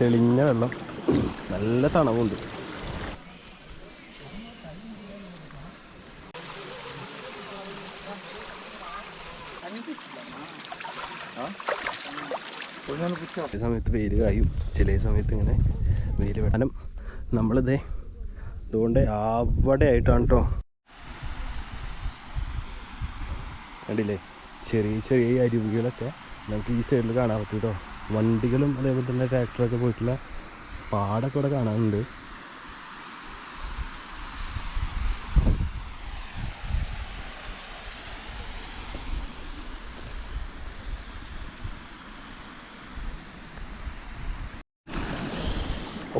തെളിഞ്ഞ വെള്ളം. നല്ല തണവുണ്ട്. ചില സമയത്ത് വെയിൽ കായും. ചില സമയത്ത് ഇങ്ങനെ വെയിൽ വെട്ടാനും നമ്മളിതേ അതുകൊണ്ട് അവിടെ ആയിട്ടാണ് കേട്ടോ കണ്ടില്ലേ? ചെറിയ ചെറിയ അരുവികളൊക്കെ നമുക്ക് ഈ സൈഡിൽ കാണാൻ പറ്റും കേട്ടോ വണ്ടികളും അതേപോലെ തന്നെ ട്രാക്ടറൊക്കെ പോയിട്ടുള്ള പാടൊക്കെ ഇവിടെ കാണാനുണ്ട്.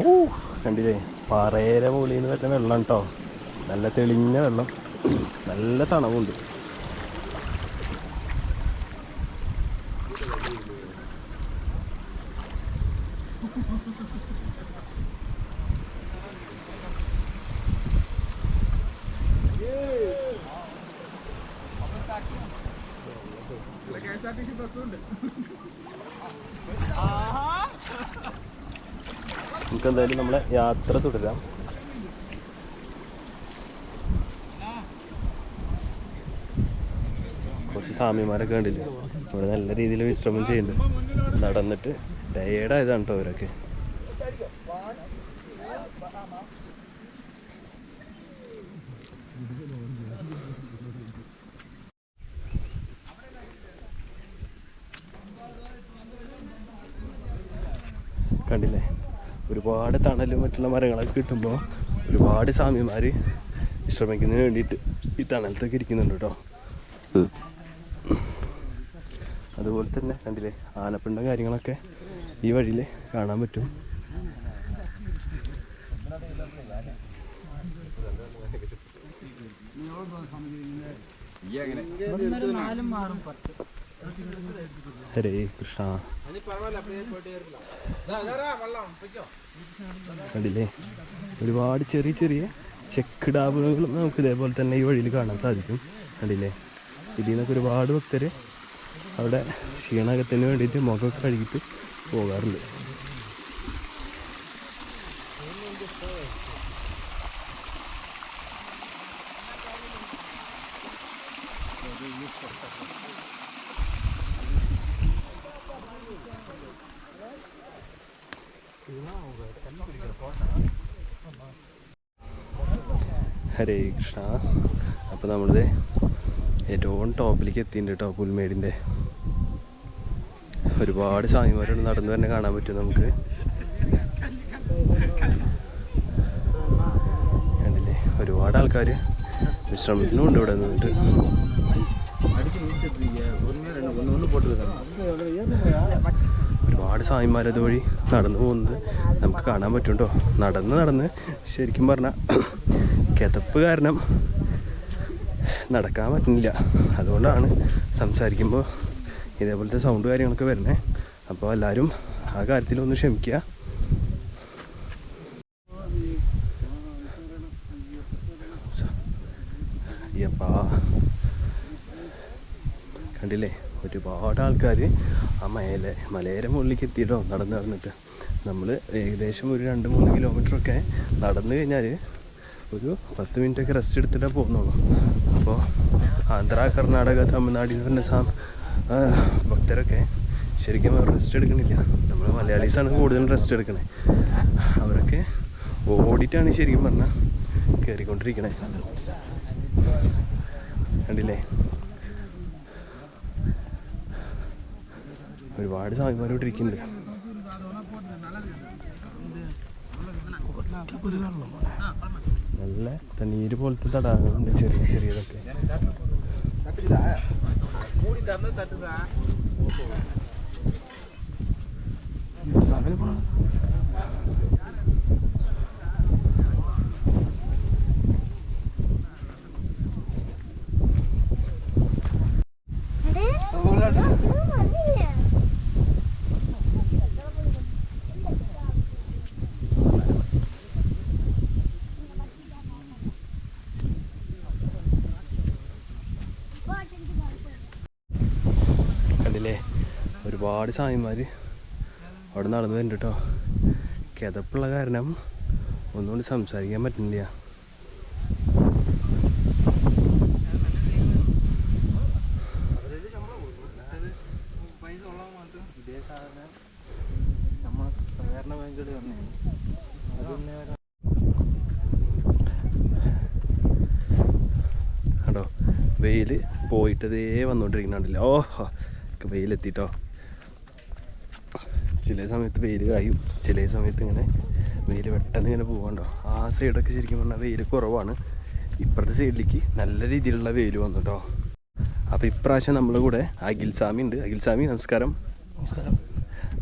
ഓ കണ്ടില്ലേ? പാറേരെ മുകളിൽ നിന്ന് വെള്ളം കേട്ടോ നല്ല തെളിഞ്ഞ വെള്ളം. നല്ല തണവുണ്ട്. നമുക്ക് എന്തായാലും നമ്മളെ യാത്ര തുടരാം. കുറച്ച് സ്വാമിമാരൊക്കെ കണ്ടില്ലേ? ഇവിടെ നല്ല രീതിയിൽ വിശ്രമം ചെയ്യുന്നുണ്ട്. നടന്നിട്ട് ടയേർഡായതാണ് കേട്ടോ അവരൊക്കെ. കണ്ടില്ലേ? ഒരുപാട് തണലും മറ്റുള്ള മരങ്ങളൊക്കെ കിട്ടുമ്പോൾ ഒരുപാട് സ്വാമിമാർ വിശ്രമിക്കുന്നതിന് വേണ്ടിയിട്ട് ഈ തണലത്തൊക്കെ ഇരിക്കുന്നുണ്ട് കേട്ടോ അതുപോലെ തന്നെ കണ്ടില്ലേ ആനപ്പിണ്ട കാര്യങ്ങളൊക്കെ ഈ വഴിയിൽ കാണാൻ പറ്റും. ഹരേ കൃഷ്ണ. കണ്ടില്ലേ? ഒരുപാട് ചെറിയ ചെറിയ ചെക്ക് ഡാമുകളും നമുക്ക് ഇതേപോലെ തന്നെ ഈ വഴിയിൽ കാണാൻ സാധിക്കും. കണ്ടില്ലേ? ഇതിൽ നിന്നൊക്കെ ഒരുപാട് ഭക്തർ അവിടെ ക്ഷീണകത്തിന് വേണ്ടിയിട്ട് മുഖമൊക്കെ കഴുകിയിട്ട് പോകാറുണ്ട് ഹരേ കൃഷ്ണ. അപ്പോൾ നമ്മളിത് ഏറ്റവും ടോപ്പിലേക്ക് എത്തിയിട്ടുണ്ട് കേട്ടോ പുൽമേടിന്റെ. ഒരുപാട് സ്വാമിമാരോട് നടന്നു തന്നെ കാണാൻ പറ്റും നമുക്ക്. കണ്ടില്ലേ? ഒരുപാട് ആൾക്കാർ വിശ്രമത്തിനുമുണ്ട് ഇവിടെ നിന്നിട്ട്. ഒരുപാട് സ്വാമിമാർ അതുവഴി നടന്നു പോകുന്നത് നമുക്ക് കാണാൻ പറ്റും കേട്ടോ നടന്ന് നടന്ന് ശരിക്കും പറഞ്ഞാൽ കിതപ്പ് കാരണം നടക്കാൻ പറ്റുന്നില്ല. അതുകൊണ്ടാണ് സംസാരിക്കുമ്പോൾ ഇതേപോലത്തെ സൗണ്ട് കാര്യങ്ങളൊക്കെ വരുന്നത് അപ്പോൾ എല്ലാവരും ആ കാര്യത്തിൽ ഒന്ന് ക്ഷമിക്കുക. അയ്യപ്പാ. കണ്ടില്ലേ? ഒരുപാട് ആൾക്കാർ ആ മല മലയുടെ മുകളിലേക്ക് എത്തിയിട്ടോ നടന്ന് നടന്നിട്ട്. നമ്മൾ ഏകദേശം ഒരു രണ്ട് മൂന്ന് കിലോമീറ്ററൊക്കെ നടന്നു കഴിഞ്ഞാൽ ഒരു പത്ത് മിനിറ്റൊക്കെ റെസ്റ്റ് എടുത്തിട്ടേ പോകുന്നുള്ളൂ. അപ്പോൾ ആന്ധ്ര കർണാടക തമിഴ്നാട്ടിൽ തന്നെ സാ ഭക്തരൊക്കെ ശരിക്കും അവർ റെസ്റ്റ് എടുക്കണില്ല. നമ്മൾ മലയാളീസാണ് കൂടുതൽ റെസ്റ്റ് എടുക്കണേ. അവരൊക്കെ ഓടിയിട്ടാണ് ശരിക്കും പറഞ്ഞാൽ കയറിക്കൊണ്ടിരിക്കണേ കണ്ടില്ലേ? ഒരുപാട് സ്വാമിമാരോട് ഇരിക്കുന്നുണ്ട്. നല്ല തണ്ണീര് പോലത്തെ തടാകങ്ങളുണ്ട്. ചെറിയ ചെറിയതൊക്കെ. കണ്ടില്ലേ ഒരുപാട് സാമിമാർ അവിടെ നടന്നു വരുന്നുണ്ട് കേട്ടോ കിതപ്പുള്ള കാരണം ഒന്നുകൊണ്ട് സംസാരിക്കാൻ പറ്റുന്നില്ല. വെയിൽ പോയിട്ടതേ വന്നുകൊണ്ടിരിക്കുന്നുണ്ടല്ലോ ഓഹോ വെയിലെത്തിട്ടോ. ചില സമയത്ത് വെയിൽ കായും. ചില സമയത്ത് ഇങ്ങനെ വെയിൽ പെട്ടെന്ന് ഇങ്ങനെ പോകണ്ടോ ആ സൈഡൊക്കെ ശരിക്കും പറഞ്ഞാൽ വെയിൽ കുറവാണ്. ഇപ്പുറത്തെ സൈഡിലേക്ക് നല്ല രീതിയിലുള്ള വെയിൽ വന്നു കേട്ടോ അപ്പോൾ ഇപ്രാവശ്യം നമ്മുടെ കൂടെ അഖിൽ സ്വാമി ഉണ്ട്. അഖിൽ സ്വാമി നമസ്കാരം. നമസ്കാരം.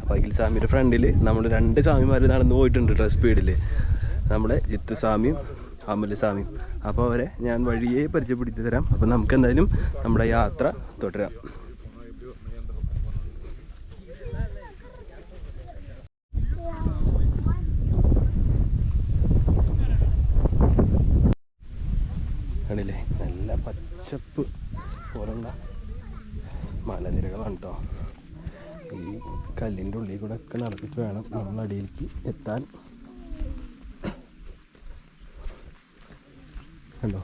അപ്പോൾ അഖിൽ സ്വാമിയുടെ ഫ്രണ്ടിൽ നമ്മൾ രണ്ട് സ്വാമിമാർ നടന്നു പോയിട്ടുണ്ട് കേട്ടോ സ്പീഡിൽ നമ്മുടെ ജിത്ത് സ്വാമിയും അമൽ സ്വാമിയും. അപ്പോൾ അവരെ ഞാൻ വഴിയെ പരിചയപ്പെടുത്തി തരാം. അപ്പോൾ നമുക്ക് എന്തായാലും നമ്മുടെ യാത്ര തുടരാം. കണ്ടില്ലേ? നല്ല പച്ചപ്പ് പോലുള്ള മലനിരകളാണ് കേട്ടോ ഈ കല്ലിന്റെ ഉള്ളിൽ കൂടെ ഒക്കെ നടന്നിട്ട് വേണം നമ്മൾ അടിയിലേക്ക് എത്താൻ. കണ്ടോ?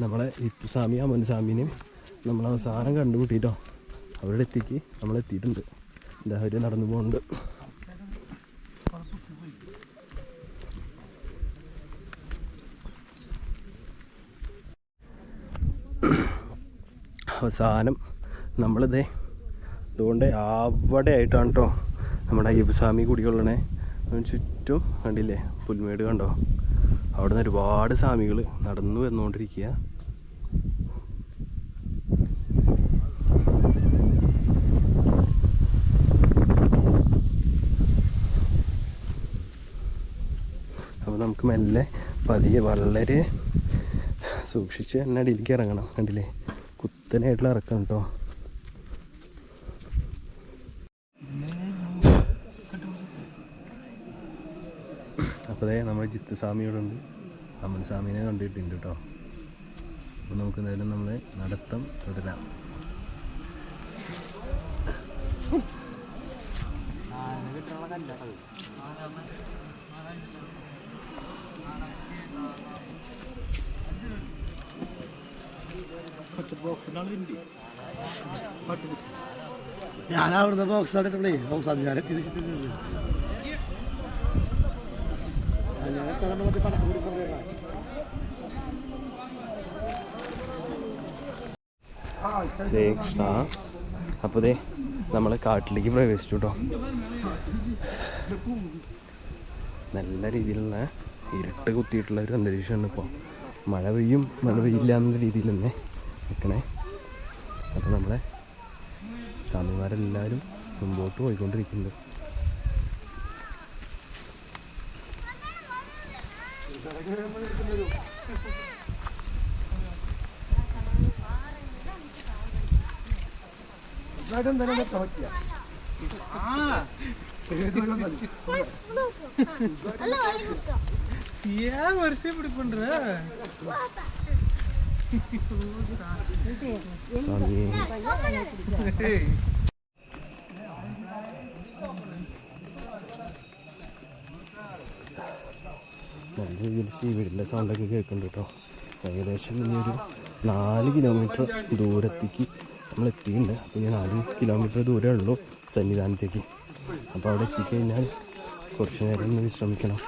നമ്മളെ ഇത്തുസ്വാമി അമ്മൻസ്വാമിനെയും നമ്മളവസാനം കണ്ടുമുട്ടിയിട്ടോ അവരുടെ എത്തിക്ക് നമ്മൾ എത്തിയിട്ടുണ്ട് എന്താ അവർ നടന്നു പോകുന്നുണ്ട് അവസാനം നമ്മളിതേ അതുകൊണ്ട് അവിടെ ആയിട്ടാണ് കേട്ടോ നമ്മുടെ അയ്യപ്പസ്വാമി കുടികൊള്ളണേ. അതിന് ചുറ്റും കണ്ടില്ലേ പുൽമേട് കണ്ടോ? അവിടെ നിന്ന് ഒരുപാട് സ്വാമികൾ നടന്നു വന്നുകൊണ്ടിരിക്കുക അപ്പോൾ നമുക്ക് മെല്ലെ പതിയെ വളരെ സൂക്ഷിച്ച് തന്നെ അടിയിലേക്ക് ഇറങ്ങണം. കണ്ടില്ലേ? കുത്തനായിട്ടുള്ള ഇറക്കം കേട്ടോ അപ്പോൾ അതെ നമ്മുടെ ജിത്ത് അമ്മൻ സ്വാമിനെ കണ്ടിട്ടുണ്ട് കേട്ടോ അപ്പോൾ നമുക്ക് എന്തായാലും നമ്മളെ നടത്തം തുടരാം. ഞാൻ അവിടുന്ന് ബോക്സ് ആയിട്ടുള്ളേ ബോക്സ് അത് ഞാൻ തിരിച്ചിട്ടുണ്ട് ദേ കൃഷ്ണ അപ്പോൾ ദേ നമ്മൾ കാട്ടിലേക്ക് പ്രവേശിച്ചു കേട്ടോ നല്ല രീതിയിലുള്ള ഇരുട്ട് കുത്തിയിട്ടുള്ള ഒരു അന്തരീക്ഷമാണ് ഇപ്പോൾ മഴ പെയ്യും മഴ പെയ്യില്ല എന്നുള്ള രീതിയിൽ തന്നെ നിൽക്കണേ അപ്പോൾ നമ്മളെ സ്വാമിമാരെല്ലാവരും മുമ്പോട്ട് പോയിക്കൊണ്ടിരിക്കുന്നുണ്ട് ஏன் ಏನ್ ವರ್ಷಿ ಬಿಡ್ಕೊಂಡ್ರ വീടിന്റെ സൗണ്ടൊക്കെ കേൾക്കുന്നുണ്ട് കേട്ടോ. ഏകദേശം ഇനി ഒരു നാല് കിലോമീറ്റർ ദൂരത്തേക്ക് നമ്മൾ എത്തിയിട്ടുണ്ട്. അപ്പോൾ ഇനി നാല് കിലോമീറ്റർ ദൂരമേ ഉള്ളൂ സന്നിധാനത്തേക്ക്. അപ്പോൾ അവിടെ എത്തിക്കഴിഞ്ഞാൽ കുറച്ച് നേരം ഒന്ന് വിശ്രമിക്കണം.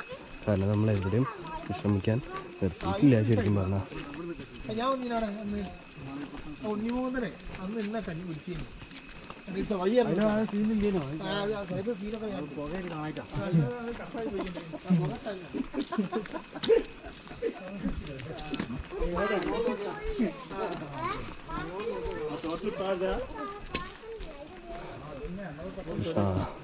കാരണം നമ്മൾ എവിടെയും വിശ്രമിക്കാൻ നിർത്തിയിട്ടില്ല ശരിക്കും പറഞ്ഞാൽ ഞാൻ ഒന്നിനാണ് അന്ന് ഉണ്ണിമോഹനെ അന്ന് എന്നെ കഞ്ഞി പിടിച്ചിരുന്നു ആ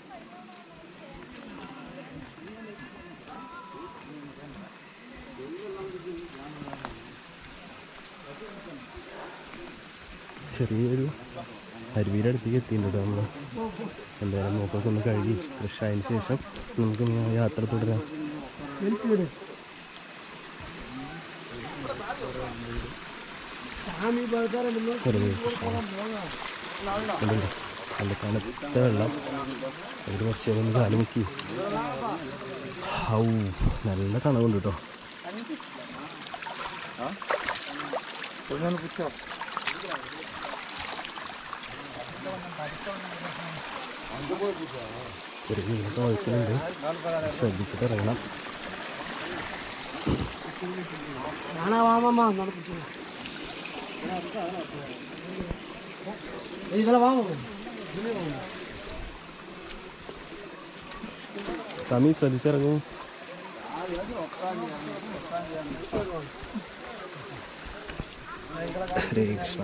ചെറിയൊരു അരുവിയുടെ അടുത്തേക്ക് എത്തിയിട്ടുണ്ട് നമ്മൾ. എന്തായാലും മൂക്കൊക്കെ ഒന്ന് കഴുകി ഫ്രഷ് ആയതിനു ശേഷം നമുക്ക് യാത്ര തുടരാം? നല്ല തണുത്ത വെള്ളം. ഒരു നേരം ഒന്ന് കാൽ മുക്കി ഹൗ നല്ല തണവുണ്ട് കേട്ടോ. ചെറിയ മീനൊക്കെ വഹിക്കുന്നുണ്ട് ശ്രദ്ധിച്ചിട്ട് ഇറങ്ങണം സമീ ശ്രദ്ധിച്ചിറങ്ങും ഹരേ കൃഷ്ണ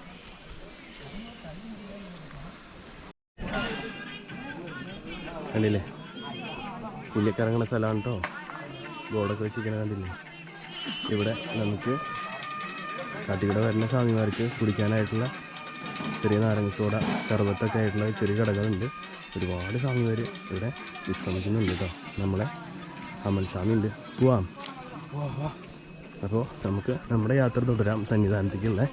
കണ്ടില്ലേ? പുല്ലിക്കിറങ്ങുന്ന സ്ഥലമാണ് കേട്ടോ ബോർഡൊക്കെ വെച്ചിരിക്കണ കണ്ടില്ലേ? ഇവിടെ നമുക്ക് കാട്ടിക്കൂടെ വരുന്ന സ്വാമിമാർക്ക് കുടിക്കാനായിട്ടുള്ള ചെറിയ നാരങ്ങ സോഡ സർബത്തൊക്കെ ആയിട്ടുള്ള ചെറിയ കടകളുണ്ട്. ഒരുപാട് സ്വാമിമാർ ഇവിടെ വിശ്രമിക്കുന്നുണ്ട് കേട്ടോ നമ്മളെ അമൽ സ്വാമി ഉണ്ട് പോവാം അപ്പോൾ നമുക്ക് നമ്മുടെ യാത്ര തുടരാം സന്നിധാനത്തേക്കുള്ള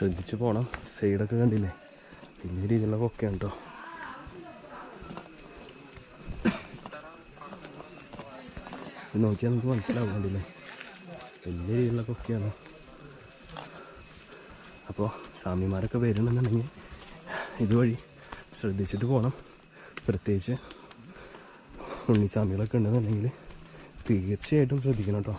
ശ്രദ്ധിച്ച് പോകണം സൈഡൊക്കെ കണ്ടില്ലേ? വലിയ രീതിയിലുള്ള കൊക്കയാണ് കേട്ടോ ഇത് നോക്കിയാൽ നമുക്ക് മനസ്സിലാവും കണ്ടില്ലേ? വലിയ രീതിയിലുള്ള കൊക്കയാണ് അപ്പോൾ സ്വാമിമാരൊക്കെ വരണമെന്നുണ്ടെങ്കിൽ ഇതുവഴി ശ്രദ്ധിച്ചിട്ട് പോകണം പ്രത്യേകിച്ച് ഉണ്ണിസ്വാമികളൊക്കെ ഉണ്ടെന്നുണ്ടെങ്കിൽ തീർച്ചയായിട്ടും ശ്രദ്ധിക്കണം കേട്ടോ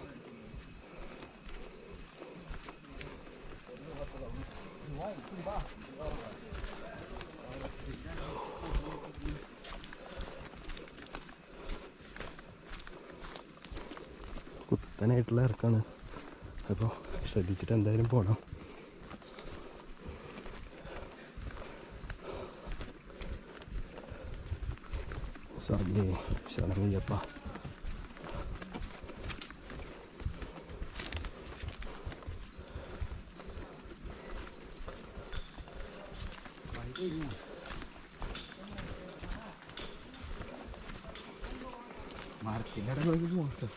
കുത്തനായിട്ടുള്ള ഇറക്കാണ് അപ്പോൾ ശ്രദ്ധിച്ചിട്ട് എന്തായാലും പോകണം സാധ്യേ ശരണയ്യപ്പ മരത്തിന്റെ ഇടങ്ങളിലേക്ക് പോകട്ടെ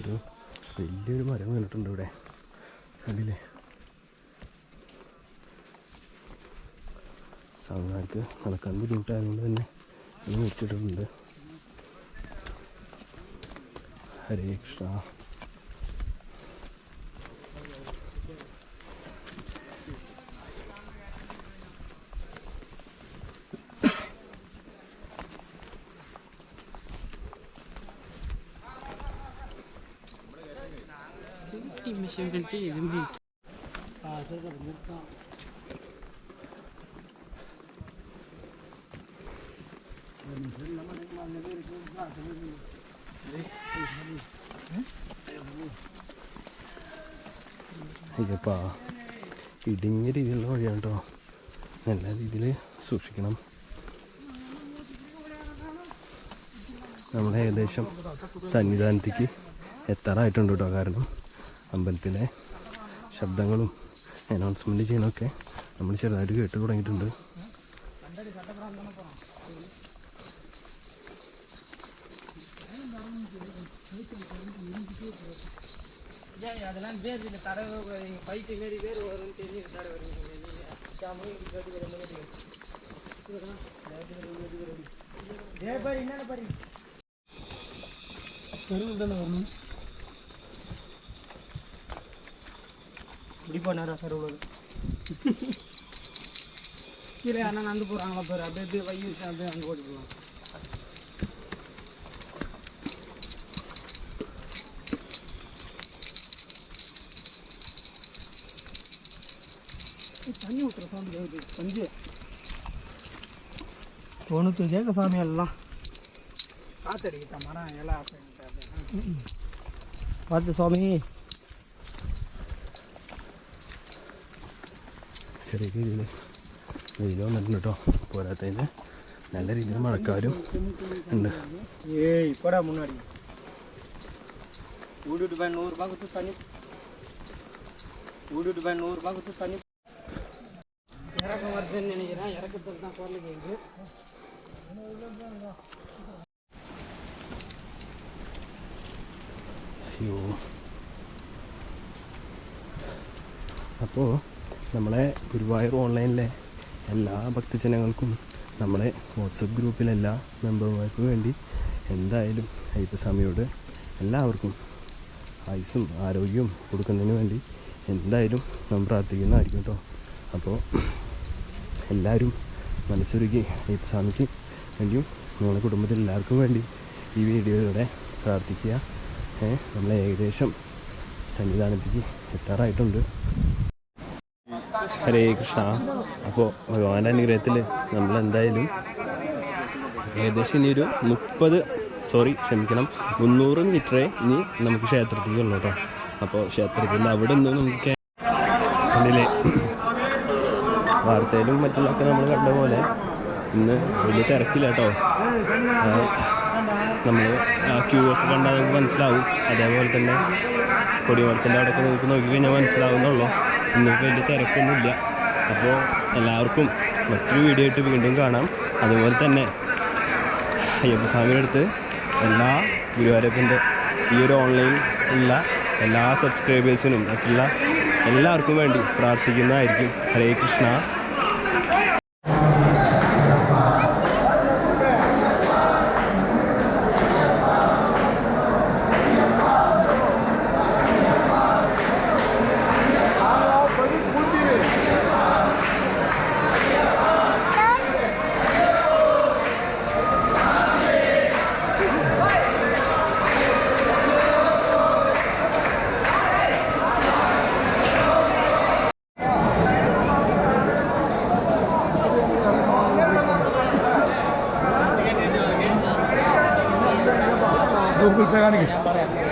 ഒരു വലിയൊരു മരം വീണിട്ടുണ്ട് ഇവിടെ കണ്ടില്ലേ സാധാരണക്ക് നടക്കാൻ ബുദ്ധിമുട്ടായതുകൊണ്ട് തന്നെ അത് മുറിച്ചിട്ടുണ്ട് ഹരേ കൃഷ്ണ Senti, mi sembra അയ്യപ്പാ ഇടുങ്ങിയ രീതിയിലുള്ള വഴിയാണ്? കേട്ടോ നല്ല രീതിയിൽ സൂക്ഷിക്കണം. നമ്മൾ ഏകദേശം സന്നിധാനത്തേക്ക് എത്താറായിട്ടുണ്ട് കേട്ടോ. കാരണം അമ്പലത്തിലെ ശബ്ദങ്ങളും അനൗൺസ്മെന്റ് ചെയ്യണമൊക്കെ നമ്മൾ ചെറുതായിട്ട് കേട്ട് തുടങ്ങിയിട്ടുണ്ട്. இப்படி சார் இவ்வளோ கீழே அண்ணா நடந்து போகிறாங்களா பேர். அப்படியே அப்படியே வையும் வச்சு அப்படியே அங்கே ஓடி போகலாம் தண்ணி ஊற்றுற சாமி கேட்குது பஞ்சு தொண்ணூற்றி கேட்க சாமி எல்லாம். காத்தடிக்கிட்ட மரம் எல்லாம் பார்த்து சுவாமி. ചെറിയ രീതിയിൽ വെയിൽ വന്നിട്ടുണ്ട് കേട്ടോ പോരാത്തതിന് നല്ല രീതിയിൽ മഴക്കാരും ഉണ്ട് ஏய் இப்படா முன்னாடி விட்டுட்டு போய் நூறுரூபா கொடுத்து தண்ணி விட்டுட்டு போய் நூறுரூபா கொடுத்து தண்ணி இறக்கம் வருதுன்னு நினைக்கிறேன் இறக்கத்துக்கு தான் குரல் கேட்குது അയ്യോ അപ്പോൾ നമ്മളെ ഗുരുവായൂർ ഓൺലൈനിലെ എല്ലാ ഭക്തജനങ്ങൾക്കും നമ്മളെ വാട്സപ്പ് ഗ്രൂപ്പിലെ എല്ലാ മെമ്പർമാർക്കും വേണ്ടി എന്തായാലും അയ്യപ്പസ്വാമിയോട് എല്ലാവർക്കും ആയുസും ആരോഗ്യവും കൊടുക്കുന്നതിന് വേണ്ടി എന്തായാലും നാം പ്രാർത്ഥിക്കുന്നതായിരിക്കും കേട്ടോ. അപ്പോൾ എല്ലാവരും മനസ്സൊരുക്കി അയ്യപ്പസ്വാമിക്ക് വേണ്ടിയും നിങ്ങളുടെ കുടുംബത്തിൽ എല്ലാവർക്കും വേണ്ടി ഈ വീഡിയോയിലൂടെ പ്രാർത്ഥിക്കുക. നമ്മളെ ഏകദേശം സന്നിധാനത്തേക്ക് എത്താറായിട്ടുണ്ട്. ഹരേ കൃഷ്ണ. അപ്പോൾ ഭഗവാന്റെ അനുഗ്രഹത്തിൽ നമ്മൾ എന്തായാലും ഏകദേശം ഇനി ഒരു മുപ്പത് സോറി ക്ഷമിക്കണം മുന്നൂറ് മീറ്ററേ ഇനി നമുക്ക് ക്ഷേത്രത്തിലേക്ക് ഉള്ളൂ കേട്ടോ. അപ്പോൾ ക്ഷേത്രത്തിന്റെ അവിടെ നിന്ന് നമുക്ക് കണ്ടില്ലേ വാർത്തയിലും മറ്റുള്ളതൊക്കെ നമ്മൾ കണ്ട പോലെ ഇന്ന് വലിയ തിരക്കില്ല കേട്ടോ. നമ്മൾ ആ ക്യൂ ഒക്കെ കണ്ടാൽ നമുക്ക് മനസ്സിലാവും. അതേപോലെ തന്നെ കൊടിമരത്തിന്റെ അവിടെയൊക്കെ നമുക്ക് നോക്കി കഴിഞ്ഞാൽ മനസ്സിലാവുന്നുള്ളൂ. ഇന്നിപ്പോൾ വലിയ തിരക്കൊന്നുമില്ല. അപ്പോൾ എല്ലാവർക്കും മറ്റൊരു വീഡിയോ ആയിട്ട് വീണ്ടും കാണാം. അതുപോലെ തന്നെ അയ്യപ്പസ്വാമിയുടെ അടുത്ത് എല്ലാ ഗുരുവായൂരപ്പന്റെ ഈ ഒരു ഓൺലൈൻ ഉള്ള എല്ലാ സബ്സ്ക്രൈബേഴ്സിനും മറ്റുള്ള എല്ലാവർക്കും വേണ്ടി പ്രാർത്ഥിക്കുന്നതായിരിക്കും. ഹരേ കൃഷ്ണ. ഗൂഗിൾ പേ കാണിക്കും.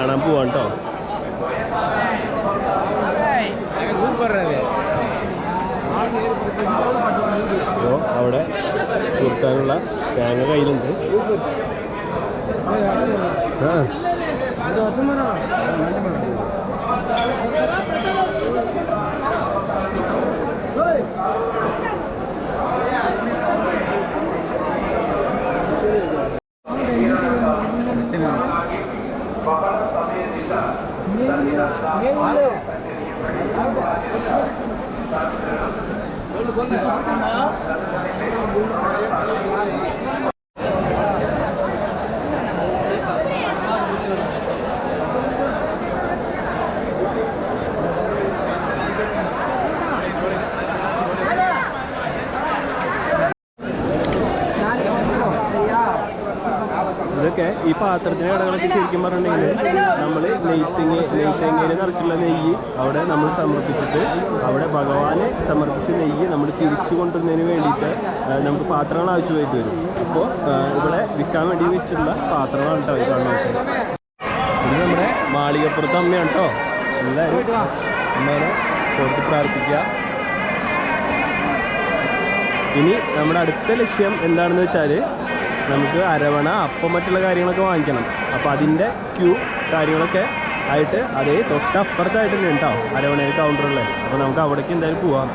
കാണാൻ പോവാം കേട്ടോ അപ്പോൾ അവിടെ കുർത്താനുള്ള തേങ്ങ കയ്യിലുണ്ട്. ആ. അത് こんなの നമ്മൾ നെയ്ത്തിങ്ങ നെയ്ത്തേങ്ങയിൽ നിറച്ചുള്ള നെയ്യ് അവിടെ നമ്മൾ സമർപ്പിച്ചിട്ട് അവിടെ ഭഗവാനെ സമർപ്പിച്ച നെയ്യ് നമ്മൾ തിരിച്ചു കൊണ്ടുവന്നതിന് വേണ്ടിയിട്ട് നമുക്ക് പാത്രങ്ങൾ ആവശ്യമായിട്ട് വരും. അപ്പോൾ ഇവിടെ വിൽക്കാൻ വേണ്ടി വെച്ചുള്ള പാത്രങ്ങളാണ് കേട്ടോ ഇത് കാണുന്നത് ഇത് നമ്മുടെ മാളികപ്പുറത്ത് അമ്മയാണ് കേട്ടോ എല്ലാവരും അമ്മേനെ കൊടുത്ത് പ്രാർത്ഥിക്കുക. ഇനി നമ്മുടെ അടുത്ത ലക്ഷ്യം എന്താണെന്ന് വെച്ചാൽ നമുക്ക് അരവണ അപ്പം മറ്റുള്ള കാര്യങ്ങളൊക്കെ വാങ്ങിക്കണം. അപ്പോൾ അതിന്റെ ക്യൂ കാര്യങ്ങളൊക്കെ ആയിട്ട് അതേ തൊട്ടപ്പുറത്തായിട്ട് തന്നെ ഉണ്ടാവും അരവണയിൽ കൗണ്ടറുള്ളത് അപ്പോൾ നമുക്ക് അവിടേക്ക് എന്തായാലും പോവാം.